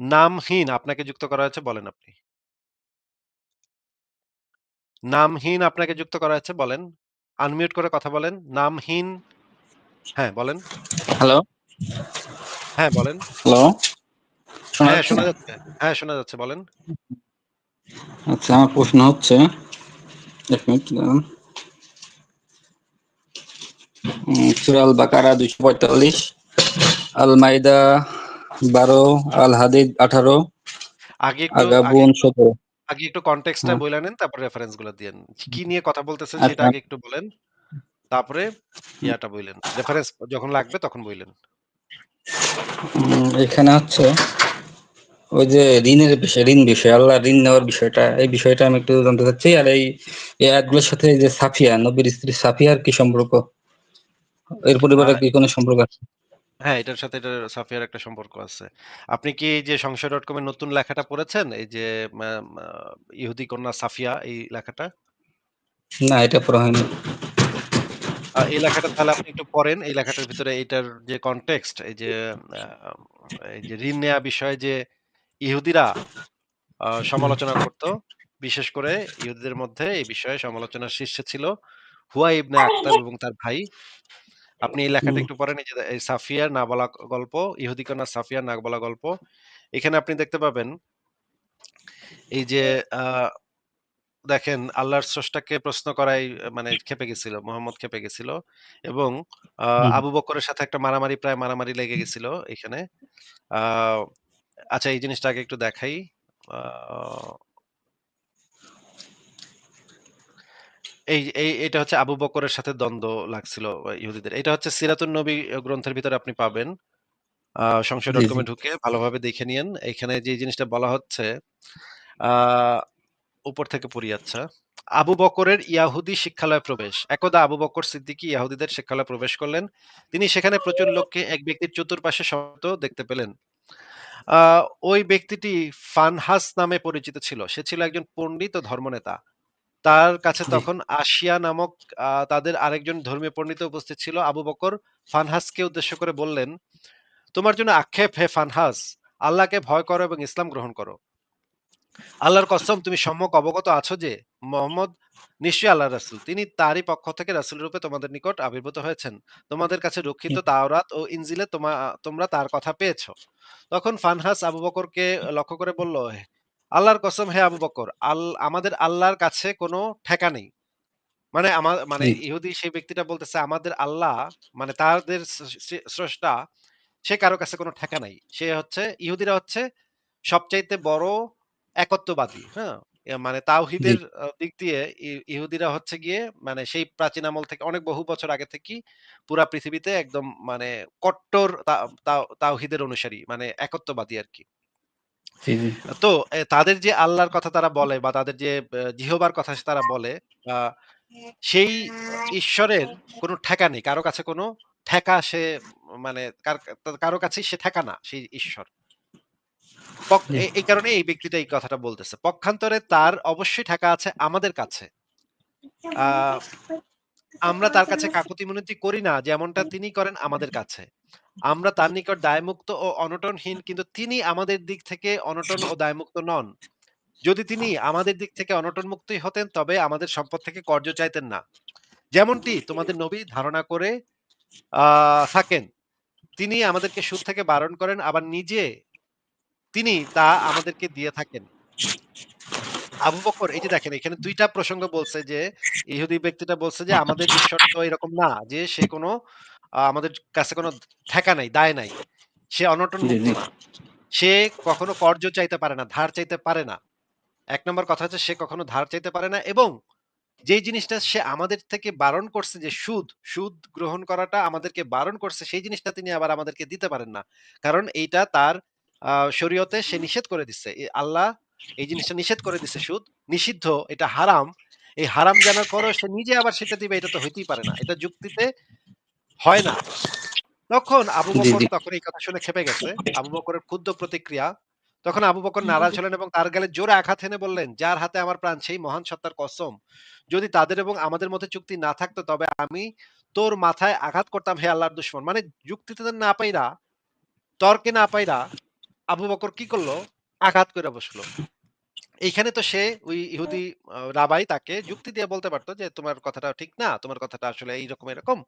নামহীন আপনাকে যুক্ত করা হয়েছে বলেন আপনি। নামহীন আপনাকে যুক্ত করা হয়েছে বলেন। আনমিউট করে কথা বলেন। নামহীন হ্যাঁ, বলেন। হ্যালো? হ্যাঁ, বলেন। হ্যালো? শোনা হ্যাঁ, শোনা যাচ্ছে। হ্যাঁ, শোনা যাচ্ছে বলেন। আচ্ছা আমার প্রশ্ন হচ্ছে ১ মিনিট দাঁড়ান। সূরা আল বাকারা ২৪৫, আল মাইদা ১২, আল হাদিদ ১৮, আগে একটু আগে আগাবুন ১৭ আগে একটু হ্যাঁ। নেন তারপর রেফারেন্সগুলা দিয়েন। কি নিয়ে কথা বলতেছেন সেটা আচ্ছা। আগে একটু বলেন। তারপরে ইয়াটা বইলেন। রেফারেন্স যখন লাগবে তখন বইলেন। উম এখানে হচ্ছে ওই যে ঋণের বিষয়, ঋণ বিষয়, আল্লাহ ঋণ নেওয়ার বিষয়টা, এই বিষয়টা আমি একটু জানতে চাচ্ছি। আর এই আয়াতগুলোর সাথে যে সাফিয়া, নবীর স্ত্রী সাফিয়ার কি সম্পর্ক? এর পরিবারে আ কি কোনো সম্পর্ক আছে? হ্যাঁ, এটার সাথে এটার সাফিয়ার একটা সম্পর্ক আছে। আপনি কি এই যে কম এর নতুন লেখাটা পড়েছেন? এই যে মা মা ইহুদি কন্যা সাফিয়া এই লেখাটা? না এটা পড়া হয়নি। আ এই লেখাটা তাহলে আপনি একটু পড়েন। এই লেখাটার ভিতরে এইটার যে কনটেক্সট এই যে এই যে ঋণ নেয়া বিষয়ে যে ইহুদিরা আ সমালোচনা করত। বিশেষ করে ইহুদিদের মধ্যে এই বিষয়ে সমালোচনার শীর্ষে ছিল হুয়া ইবনে আখতাব এবং তার ভাই। আপনি এই লেখাটা একটু পড়েন এই যে এই সাফিয়ার না বলা গল্প, ইহুদি কন্যা সাফিয়ার না বলা গল্প। এখানে আপনি দেখতে পাবেন এই যে দেখেন আল্লাহর স্রষ্টাকে প্রশ্ন করাই মানে ক্ষেপে গেছিল। মোহাম্মদ ক্ষেপে গেছিল এবং আবু বকরের সাথে একটা মারামারি প্রায় মারামারি লেগে গেছিল এখানে। আচ্ছা এই জিনিসটা আগে একটু দেখাই। এই এই এটা হচ্ছে আবু বকরের সাথে দ্বন্দ্ব লাগছিল ইহুদিদের। এটা হচ্ছে সিরাতুন নবী গ্রন্থের ভিতরে আপনি পাবেন। সংশয় ডট। কম ঢুকে ভালোভাবে দেখে। এখানে যে জিনিসটা বলা হচ্ছে উপর থেকে পড়ি আচ্ছা। আবু বকরের ইয়াহুদী শিক্ষালয়ে প্রবেশ। একদা আবু বকর সিদ্দিকী ইয়াহুদীদের শিক্ষালয়ে প্রবেশ করলেন। তিনি সেখানে প্রচুর লোককে এক ব্যক্তির চতুর্পাশে সমবেত দেখতে পেলেন। ওই ব্যক্তিটি ফানহাস নামে পরিচিত ছিল। সে ছিল একজন পণ্ডিত ও ধর্মনেতা। তার কাছে তখন আসিয়া নামক তাদের আরেকজন ধর্মীয় পণ্ডিত উপস্থিত ছিল। আবু বকর ফানহাসকে উদ্দেশ্য করে বললেন, "তোমার জন্য আক্ষেপ হে ফানহাস! আল্লাহকে ভয় করো এবং ইসলাম গ্রহণ করো। আল্লাহর কসম তুমি সম্যক অবগত আছো যে মোহাম্মদ নিশ্চয়ই আল্লাহ রাসুল তিনি তারই পক্ষ থেকে রাসূল রূপে তোমাদের নিকট আবির্ভূত হয়েছেন। তোমাদের কাছে রক্ষিত তাওরাত ও ইনজিলে তোমা তোমরা তার কথা পেয়েছ। তখন ফানহাস আবু বকরকে লক্ষ্য করে বলল, আল্লাহর কসম হে আবু বকর, আল আমাদের আল্লাহর কাছে কোনো ঠেকা নেই। মানে আমা মানে ইহুদি সেই ব্যক্তিটা বলতেছে আমাদের আল্লাহ মানে তাদের স্রষ্টা সে কারও কাছে কোনো ঠেকা নাই। সে হচ্ছে ইহুদিরা হচ্ছে সবচাইতে বড় একত্ববাদী, হ্যাঁ? মানে তাওহিদের দিক দিয়ে ইহুদিরা হচ্ছে গিয়ে মানে সেই প্রাচীন আমল থেকে অনেক বহু বছর আগে থেকেই পুরা পৃথিবীতে একদম মানে কট্টর তাওহীদের অনুসারী মানে একত্ববাদী আরকি। জি, জি। তো তাদের যে আল্লাহর কথা তারা বলে বা তাদের যে জিহবার কথা তারা বলে সেই ঈশ্বরের কোনো ঠেকা নেই। কারও কাছে কোনো ঠেকা সে মানে কারও কাছে সে ঠেকা না সেই ঈশ্বর। এই কারণে এই ব্যক্তিটা এই কথাটা বলতেছে। পক্ষান্তরে তার অবশ্যই ঠেকা আছে আমাদের কাছে। আমরা তার কাছে কাকুতি মিনতি করি না যেমনটা তিনি করেন আমাদের কাছে। আমরা তার নিকট দায়মুক্ত ও অনটনহীন, কিন্তু তিনি আমাদের দিক থেকে অনটন ও দায়মুক্ত নন। যদি তিনি আমাদের দিক থেকে অনটন মুক্তই হতেন, তবে আমাদের সম্পদ থেকে কর্য চাইতেন না। যেমনটি তোমাদের নবী ধারণা করে থাকেন। তিনি আমাদেরকে সুদ থেকে বারণ করেন, আবার নিজে তিনি তা আমাদেরকে দিয়ে থাকেন। আবু বকর, এই যে দেখেন, এখানে দুইটা প্রসঙ্গ বলছে যে, ইহুদি ব্যক্তিটা বলছে যে, আমাদের ঈশ্বর তো এরকম না, যে সে কোনো আমাদের কাছে কোনো ঠেকা নাই, দায় নাই। সে অনটন। সে কখনো কর্জ চাইতে পারে না, ধার চাইতে পারে না। ১ নম্বর কথা হচ্ছে সে কখনো ধার চাইতে পারে না এবং যেই জিনিসটা সে আমাদের থেকে বারণ করছে যে সুদ, সুদ গ্রহণ করাটা আমাদেরকে বারণ করছে সেই জিনিসটা তিনি আবার আমাদেরকে দিতে পারেন না। কারণ এইটা তার শরীয়তে সে নিষেধ করে দিচ্ছে। আল্লাহ এই জিনিসটা নিষেধ করে দিচ্ছে সুদ। নিষিদ্ধ, এটা হারাম। এই হারাম জানার পরেও সে নিজে আবার সেটা দিবে এটা তো হইতেই পারে না। এটা যুক্তিতে হয় না। তখন আবু বকর তখন এই কথা শুনে ক্ষেপে গেছে। আবু বকরের ক্ষুদ্র প্রতিক্রিয়া। তখন আবু বকর নারাজ হলেন এবং তার গালে জোরে আঘাত হেনে বললেন, "যার হাতে আমার প্রাণ সেই মহান সত্তার কসম। যদি তাদের এবং আমাদের মধ্যে চুক্তি না থাকতো তবে আমি তোর মাথায় আঘাত করতাম হে আল্লাহর দুশমন।" মানে যুক্তিতে না পাইরা, তর্কে না পাইরা আবু বকর কি করল? আঘাত করে বসল। এইখানে তো সে ওই ইহুদি রাবাই তাকে যুক্তি দিয়ে বলতে পারত যে, "তোমার কথাটা ঠিক না। তোমার কথাটা আসলে এইরকম, এরকম।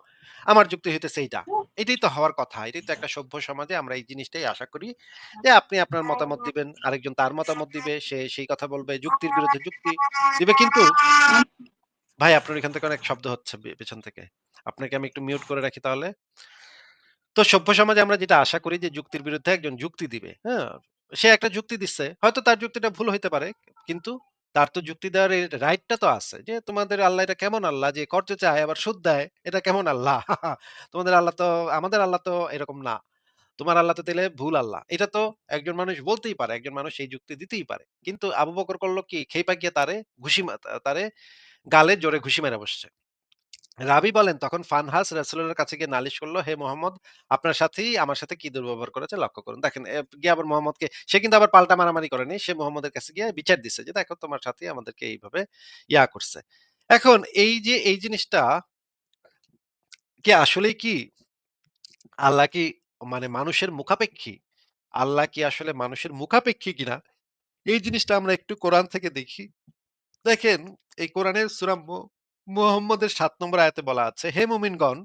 আমার যুক্তি হইতেছে এইটা।" এটাই তো হওয়ার কথা। এটাই তো একটা সভ্য সমাজে আমরা এই জিনিসটাই আশা করি যে, আপনি আপনার মতামত দিবেন, আরেকজন তার মতামত দিবে। সে সেই কথা বলবে, যুক্তির বিরুদ্ধে যুক্তি দিবে। কিন্তু ভাই আপনার এখান থেকে অনেক শব্দ হচ্ছে পেছন থেকে। আপনাকে আমি একটু মিউট করে রাখি তাহলে। তো সভ্য সমাজে আমরা যেটা আশা করি যে যুক্তির বিরুদ্ধে একজন যুক্তি দিবে। হ্যাঁ? সে একটা যুক্তি দিচ্ছে। হয়তো তার যুক্তিটা ভুল হইতে পারে। কিন্তু তার তো যুক্তি দেওয়ার রাইটটা তো আছে। যে, তোমাদের আল্লাহ এটা কেমন আল্লাহ যে কর্জ চায়, আবার সুদ দেয়। এটা কেমন আল্লাহ? তোমাদের আল্লাহ তো, আমাদের আল্লাহ তো এরকম না। তোমার আল্লাহ তো তাইলে ভুল আল্লাহ। এটা তো একজন মানুষ বলতেই পারে। একজন মানুষ এই যুক্তি দিতেই পারে। কিন্তু আবু বকর করল কি? খেইপা গিয়ে তারে ঘুষি তারে গালে জোরে ঘুষি মেরে বসছে। রাবী বলেন তখন ফানহাস রাসূলের কাছে গিয়ে নালিশ করল, "হে মুহাম্মদ আপনার সাথেই আমার সাথে কি দুর্ব্যবহার করেছে লক্ষ্য করুন।" দেখেন গিয়ে আবার মুহাম্মদকে সে কিন্তু আবার পাল্টা মারামারি করেনি। সে মুহাম্মদের কাছে গিয়ে বিচার দিছে যে, "দেখো তোমার সাথেই আমাদেরকে এইভাবে ইয়া করছে।" এখন এই যে এই জিনিসটা কি আসলেই কি আল্লাহ কি মানে মানুষের মুখাপেক্ষী? আল্লাহ কি আসলে মানুষের মুখাপেক্ষী কিনা? এই জিনিসটা আমরা একটু কোরআন থেকে দেখি। দেখেন এই কোরআনের সূরা মু মুহাম্মদের ৭ নম্বর আয়াতে বলা আছে, "হে মুমিনগণ"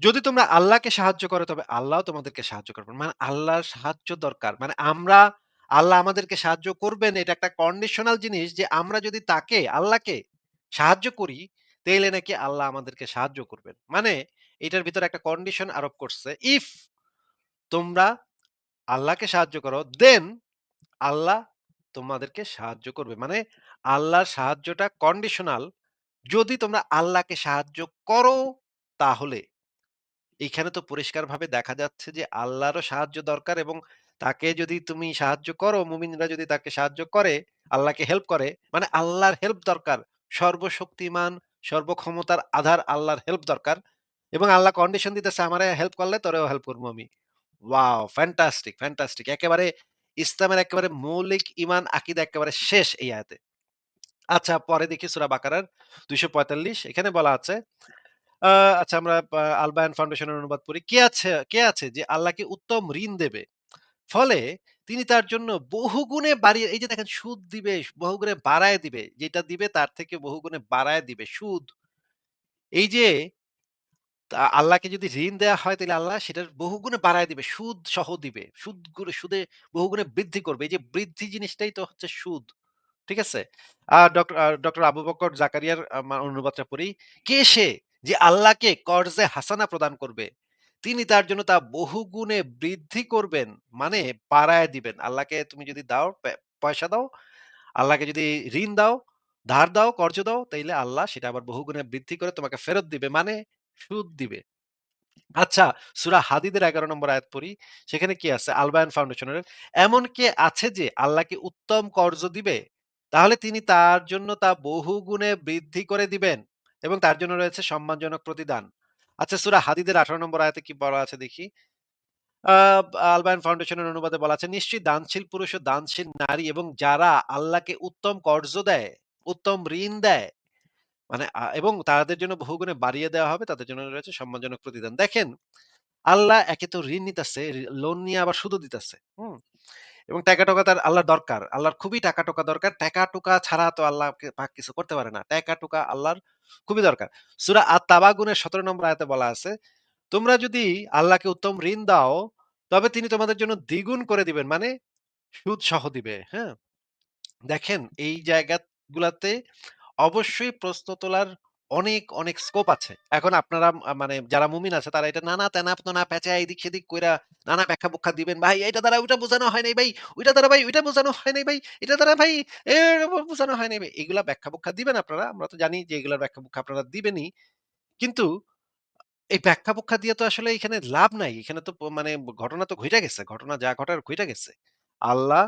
যদি তোমরা আল্লাহকে সাহায্য করো তবে আল্লাহও তোমাদেরকে সাহায্য করবেন। মানে আল্লাহর সাহায্য দরকার। মানে আমরা আল্লাহ আমাদেরকে সাহায্য করবেন এটা একটা কন্ডিশনাল জিনিস যে আমরা যদি তাকে আল্লাহকে সাহায্য করি তাইলে নাকি আল্লাহ আমাদেরকে সাহায্য করবেন। মানে এটার ভিতরে একটা কন্ডিশন আরোপ করছে। ইফ তোমরা আল্লাহকে সাহায্য করো দেন আল্লাহ তোমাদেরকে সাহায্য করবে। মানে আল্লাহর সাহায্যটা কন্ডিশনাল। যদি তোমরা আল্লাহকে সাহায্য করো তাহলে। এইখানে তো পরিষ্কারভাবে দেখা যাচ্ছে যে আল্লাহরও সাহায্য দরকার এবং তাকে যদি তুমি সাহায্য করো, মুমিনরা যদি তাকে সাহায্য করে, আল্লাহকে হেল্প করে, মানে আল্লাহর হেল্প দরকার। সর্বশক্তিমান, সর্বক্ষমতার আধার আল্লাহর হেল্প দরকার। এবং আল্লাহ কন্ডিশন দিতেছে, আমার হেল্প করলে তোরেও হেল্প করব আমি।" ওয়াও! Fantastic, fantastic. একেবারে ইসলামের একেবারে মৌলিক ইমান আকিদা একেবারে শেষ এই আয়াতে। আচ্ছা পরে দেখি সূরা বাকারার ২৪৫ এখানে বলা আছে আচ্ছা আমরা আ আল বায়ান ফাউন্ডেশনের অনুবাদ পড়ি। কে আছে কে আছে যে আল্লাহকে উত্তম ঋণ দেবে। ফলে তিনি তার জন্য বহুগুণে বাড়িয়ে এই যে দেখেন সুদ দিবে, বহুগুণে বাড়ায় দিবে। যেটা দিবে তার থেকে বহুগুণে বাড়ায় দিবে। সুদ। এই যে আল্লাহকে যদি ঋণ দেয়া হয় তাহলে আল্লাহ সেটার বহুগুণে বাড়ায় দিবে। সুদ সহ দিবে। সুদ সুদে বহুগুণে বৃদ্ধি করবে। এই যে বৃদ্ধি জিনিসটাই তো হচ্ছে সুদ। ঠিক আছে? আ ডক্টর আবু বকর জাকারিয়ার অনুবাদটা পড়ি। কে সে যে আল্লাহকে কর্জে হাসানা প্রদান করবে? তিনি তার জন্য তা বহুগুণে বৃদ্ধি করবেন। মানে বাড়ায় দিবেন। আল্লাহকে তুমি যদি দাও পয়সা দাও, আল্লাহকে যদি ঋণ দাও, ধার দাও, কর্জ দাও, তাইলে আল্লাহ সেটা আবার বহুগুণে বৃদ্ধি করে তোমাকে ফেরত দিবে। মানে সুদ দিবে। আচ্ছা, সুরা হাদিদের এগারো নম্বর আয়াত পড়ি। সেখানে কি আছে? আল বায়ান ফাউন্ডেশনের এমন কে আছে যে আল্লাহকে উত্তম কর্জ দিবে? তাহলে তিনি তার জন্য তা বহুগুণে বৃদ্ধি করে দিবেন এবং তার জন্য রয়েছে সম্মানজনক প্রতিদান। আচ্ছা সূরা হাদীদের ১৮ নম্বর আয়াতে কি বলা আছে দেখি? আ আল বায়ান ফাউন্ডেশনের অনুবাদে বলা আছে, "নিশ্চয়ই দানশীল পুরুষ ও দানশীল নারী এবং যারা আল্লাহকে উত্তম কর্জ দেয়, উত্তম ঋণ দেয় মানে এবং তাদের জন্য বহুগুণে বাড়িয়ে দেওয়া হবে। তাদের জন্য রয়েছে সম্মানজনক প্রতিদান।" দেখেন আল্লাহ একে তো ঋণ নিতেছে, লোন নিয়ে আবার সুদও দিতেছে। হুম? এবং টাকা-টোকা তার আল্লাহর দরকার। আল্লাহর খুবই টাকা-টোকা দরকার। টাকা-টোকা ছাড়া তো আল্লাহ পাক কিছু করতে পারে না। টাকা-টোকা আল্লাহর খুবই দরকার। সূরা আত-তাবাগুনের ১৭ নম্বর আয়াতে বলা আছে, "তোমরা যদি আল্লাহকে উত্তম ঋণ দাও, তবে তিনি তোমাদের জন্য দ্বিগুণ করে দিবেন।" মানে সুদ সহ দিবে। হ্যাঁ? দেখেন এই জায়গাগুলাতে অবশ্যই প্রশ্ন তোলার অনেক, অনেক স্কোপ আছে। এখন আপনারা মানে যারা মুমিন আছে তারা এটা নানা তেনা-তোনা প্যাঁচায় এদিক সেদিক কইরা নানা ব্যাখ্যা-বুখ্যা দিবেন। ভাই এইটা দ্বারা ওইটা বোঝানো হয় নাই ভাই, ওইটা দ্বারা ভাই ওইটা বোঝানো হয় নাই ভাই, এটা দ্বারা ভাই বোঝানো হয় নাই ভাই। এগুলা ব্যাখ্যা-বুখ্যা দিবেন আপনারা। আমরা তো জানি যে এগুলার ব্যাখ্যা-বুখ্যা আপনারা দিবেনই। কিন্তু এই ব্যাখ্যা-বুখ্যা দিয়ে তো আসলে এখানে লাভ নাই। এখানে তো মানে ঘটনা তো ঘইটা গেছে। ঘটনা যা ঘটার ঘইটা গেছে। আল্লাহ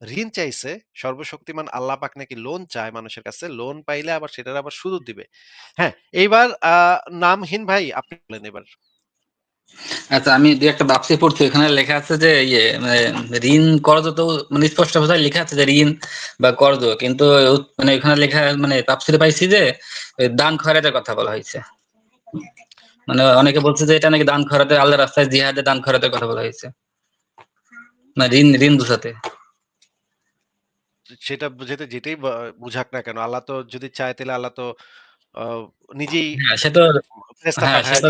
ঋণ চাইছে। সর্বশক্তিমান আল্লাহ পাক নাকি লোন চায় মানুষের কাছে। লোন পাইলে আবার সেটার আবার সুদও দিবে। হ্যাঁ, এইবার নামহীন ভাই আপনি বলেন এবার। আচ্ছা আমি ২ একটা বাপসি পড়ছি ওখানে লেখা আছে যে ইয়ে মানে ঋণ কর্জ তো মানে স্পষ্ট ভাষায় লেখা আছে যে ঋণ বা কর্জ কিন্তু মানে ওখানে লেখা মানে তাফসিরে পাইছি যে দান খয়রাতের কথা বলা হয়েছে মানে অনেকে বলছে যে এটা নাকি দান খয়রাতে আল্লাহর রাস্তায় জিহাদে দান খয়রাতের কথা বলা হয়েছে না ঋণ ঋণ বোঝাতে সেটা বুঝাতে যেটাই বা বুঝাক না কেন আল্লাহ তো যদি চায় তাহলে আল্লাহ তো নিজেই হ্যাঁ সে তো হ্যাঁ সে তো।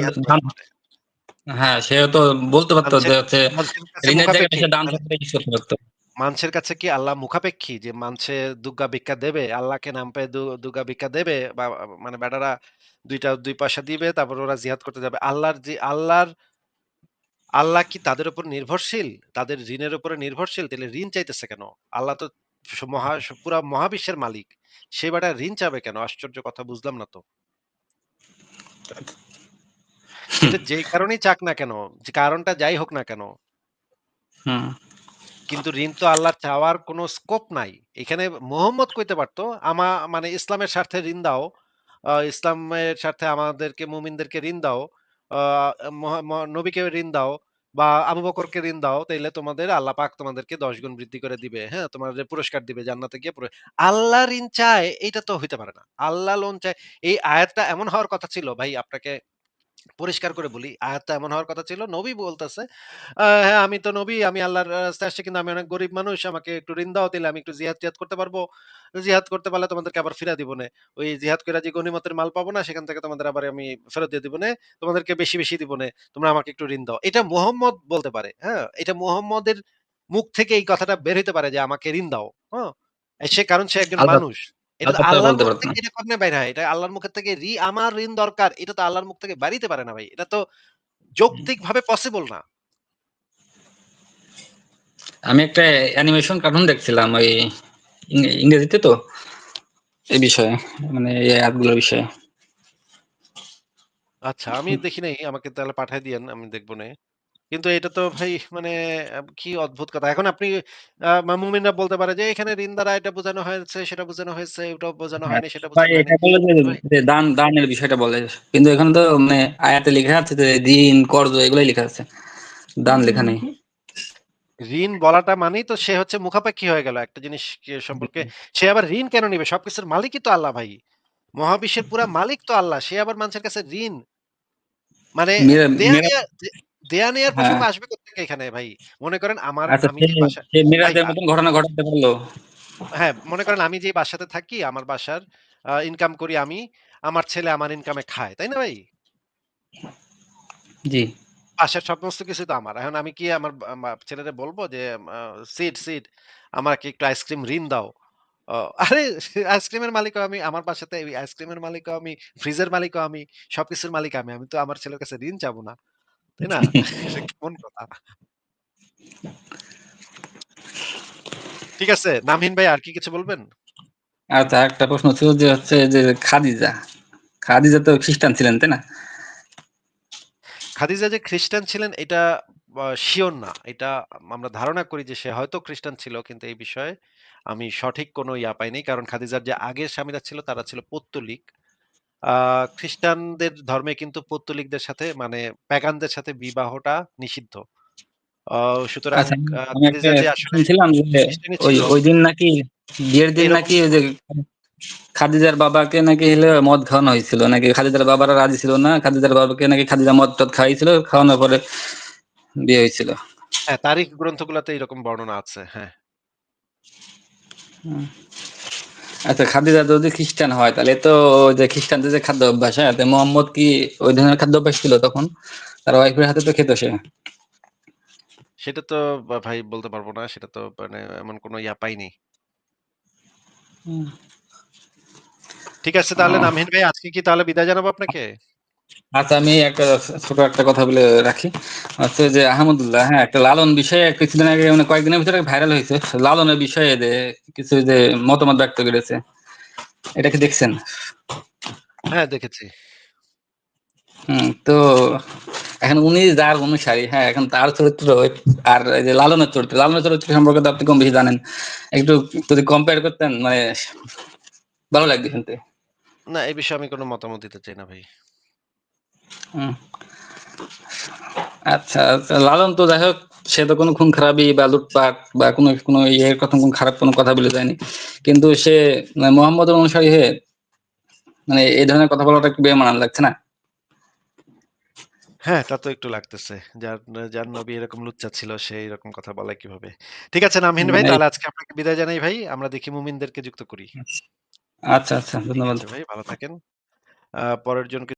হ্যাঁ তো বলতে পারতো যে হচ্ছে ঋণের জায়গায় সে দান করতে পারতো মানুষের কাছে কি আল্লাহ মুখাপেক্ষী যে মানুষে দুগ্গা ভিক্ষা দেবে? আল্লাহকে নাম পেয়ে দু দুগ্গা ভিক্ষা দেবে? বা মানে বেটারা ২ টা ২ পয়সা দিবে তারপর ওরা জিহাদ করতে যাবে। আল্লাহর যে আল্লাহর আল্লাহ কি তাদের উপর নির্ভরশীল? তাদের ঋণের উপরে নির্ভরশীল? তাহলে ঋণ চাইতেছে কেন? আল্লাহ তো মহা পুরা মহাবিশ্বের মালিক। সে বেটা ঋণ চাবে কেন? আশ্চর্য কথা বুঝলাম না তো। যেই কারণেই চাক না কেন, যে কারণটা যাই হোক না কেন, কিন্তু ঋণ তো আল্লাহর চাওয়ার কোনো স্কোপ নাই। এখানে মোহাম্মদ কইতে পারতো আমা মানে ইসলামের স্বার্থে ঋণ দাও। ইসলামের স্বার্থে আমাদেরকে মুমিনদেরকে ঋণ দাও। নবীকে ঋণ দাও বা আবু বকরকে ঋণ দাও। তাইলে তোমাদের আল্লাহ পাক তোমাদেরকে ১০ গুণ বৃদ্ধি করে দিবে। হ্যাঁ? তোমাদের পুরস্কার দিবে জান্নাতে গিয়ে আল্লাহ ঋণ চায় এটা তো হইতে পারে না। আল্লাহ লোন চায়। এই আয়াতটা এমন হওয়ার কথা ছিল, ভাই, আপনাকে পরিষ্কার করে বলি, আয়াতটা এমন হওয়ার কথা ছিল নবী বলতেছে, হ্যাঁ, আমি তো নবী, আমি আল্লাহর রাস্তায় আসছি কিন্তু আমি অনেক গরিব মানুষ। আমাকে একটু ঋণ দাও তাইলে আমি একটু জিহাদ-টিহাদ করতে পারব। জিহাদ করতে পারলে তোমাদেরকে আবার ফিরায় দিবনে। ওই জিহাদ কইরা যে গনিমতের মাল পাবো না সেখান থেকে তোমাদের আবার আমি ফেরত দিয়ে দিব দিবনে। তোমাদেরকে বেশি, বেশি দিব দিবনে। তোমরা আমাকে একটু ঋণ দাও। এটা মোহাম্মদ বলতে পারে। হ্যাঁ? এটা মোহাম্মদের মুখ থেকে এই কথাটা বের হইতে পারে যে আমাকে ঋণ দাও। হ্যাঁ? সে কারণ সে একজন মানুষ। এটা তো আল্লাহর মুখ থেকে এটা কেমনে বাইর হয়? এটা আল্লাহর মুখের থেকে রি আমার ঋণ দরকার। এটা তো আল্লাহর মুখ থেকে বাইর পারে না ভাই। এটা তো যৌক্তিকভাবে পসিবল না। আমি একটা অ্যানিমেশন কার্টুন দেখছিলাম ওই ইংরেজিতে তো এই বিষয়ে মানে এই অ্যাপগুলোর বিষয়ে আচ্ছা, আমি দেখি নাই। আমাকে তাহলে পাঠায় দিয়েন। আমি দেখবনে। কিন্তু এটা তো ভাই মানে কি অদ্ভুত কথা। এখন আপনি আ মুমিনরা বলতে পারে যে এখানে ঋণ দ্বারা এটা বোঝানো হয়েছে, সেটা বোঝানো হয়েছে, ওটাও বোঝানো হ্যাঁ হয়নি, সেটা ভাই বোঝানো হয়নি। এটা বলে যে ভাই যে দান দানের বিষয়টা বলে কিন্তু এখানে তো মানে আয়াতে লেখা আছে যে দিন কর্জ এগুলাই লেখা আছে দান লেখা নেই ঋণ বলাটা মানেই তো সে হচ্ছে মুখাপেক্ষী হয়ে গেল একটা জিনিস কে সম্পর্কে। সে আবার ঋণ কেন নিবে? সবকিছুর মালিকই তো আল্লাহ ভাই। মহাবিশ্বের পুরা মালিক তো আল্লাহ। সে আবার মানুষের কাছে ঋণ মানে মেরা দেয়া মেরা নেয়া দে দেয়া নেয়ার হ্যাঁ প্রসঙ্গ আসবে কোত্থেকে এখানে ভাই? মনে করেন আমার আচ্ছা আমি মিরাজের মতন ঘটনা ঘটাতে পারল হ্যাঁ, মনে করেন আমি যে বাসাতে থাকি, আমার বাসার ইনকাম করি আমি। আমার ছেলে আমার ইনকামে খায়। তাই না ভাই? জি বাসার সমস্ত কিছু তো আমার। এখন আমি কি আমার ছেলেরে বলব যে "সিড, সিড আমাকে একটু আইসক্রিম ঋণ দাও।" আরে আইসক্রিমের মালিকও আমি, আমার বাসাতে আইসক্রিমের মালিকও আমি, ফ্রিজের মালিকও আমি, সবকিছুর মালিক আমি। আমি তো আমার ছেলের কাছে ঋণ চাবো না। তাই না? এটা কেমন কথা? ঠিক আছে। নামহীন ভাই আর কি কিছু বলবেন? আচ্ছা একটা প্রশ্ন ছিল যে হচ্ছে যে খাদিজা খাদিজা তো খ্রিস্টান ছিলেন তাই না খাদিজা যে খ্রিস্টান ছিলেন এটা আ সিওর না। এটা আমরা ধারণা করি যে সে হয়তো খ্রিস্টান ছিল। কিন্তু এই বিষয়ে আমি সঠিক কোনো ইয়া পাইনি। কারণ খাদিজার যে আগের স্বামীরা ছিল তারা ছিল পৌত্তলিক। খ্রিস্টানদের ধর্মে কিন্তু পৌত্তলিকদের সাথে মানে প্যাগানদের সাথে বিবাহটা নিষিদ্ধ। সুতরাং আচ্ছা শুনছিলাম যে ওই দিন নাকি বিয়ের দিন নাকি ওই যে খাদিজার বাবাকে নাকি হলো মদ খাওয়ানো হয়েছিল নাকি খাদিজার বাবারা রাজি ছিল না খাদিজার বাবাকে নাকি খাদিজা মদ টদ খাইছিল খাওয়ানোর পরে বিয়ে হয়েছিল হ্যাঁ, তারিখ গ্রন্থগুলাতে এরকম বর্ণনা আছে। হ্যাঁ। আচ্ছা খাদিজা যদি খ্রিস্টান হয় তাহলে তো যে খ্রিস্টানদের যে খাদ্য অভ্যাস হ্যাঁ মোহাম্মদ কি ওই ধরনের খাদ্য অভ্যাস ছিল তখন তার ওয়াইফের হাতে তো খেত সে সেটা তো ভাই বলতে পারব না। সেটা তো মানে এমন কোনো ইয়া পাইনি। ঠিক আছে তাহলে নামহীন ভাই আজকে কি তাহলে বিদায় জানাব আপনাকে? আচ্ছা আমি একটা ছোট একটা কথা বলে রাখি। হচ্ছে যে আহমদুল্লাহ হ্যাঁ একটা লালন বিষয়ে কিছুদিন আগে মানে কয়েকদিনের ভিতরে ভাইরাল হয়েছে। লালনের বিষয়ে যে কিছু যে মতামত ব্যক্ত করেছে এটা কি দেখছেন? হ্যাঁ, দেখেছি। হুম তো এখন উনি যার অনুসারী হ্যাঁ এখন তার চরিত্র আর এই যে লালনের চরিত্র লালনের চরিত্র সম্পর্কে তো আপনি কম বেশি জানেন। একটু যদি কম্পেয়ার করতেন মানে ভালো লাগবে শুনতে। না, এই বিষয়ে আমি কোনো মতামত দিতে চাই না ভাই। আচ্ছা আচ্ছা, লালন তো যাই হোক সে তো কোনো খুন খারাপি বা লুটপাট বা কোনো কোনো ইয়ের কথা কোনো খারাপ কোনো কথা বলে যায়নি কিন্তু সে মানে মোহাম্মদের অনুসারী হয়ে মানে এই ধরনের কথা বলাটা একটু বেমানান লাগছে না হ্যাঁ, তা তো একটু লাগতেছে। যার যার নবী এরকম লুচ্চা ছিল সে এরকম কথা বলে কীভাবে? ঠিক আছে নামহীন ভাই মানে তাহলে আজকে আপনাকে বিদায় জানাই ভাই। আমরা দেখি মুমিনদেরকে যুক্ত করি। আচ্ছা, আচ্ছা ধন্যবাদ। ভাই ভালো থাকেন। পরের জনকে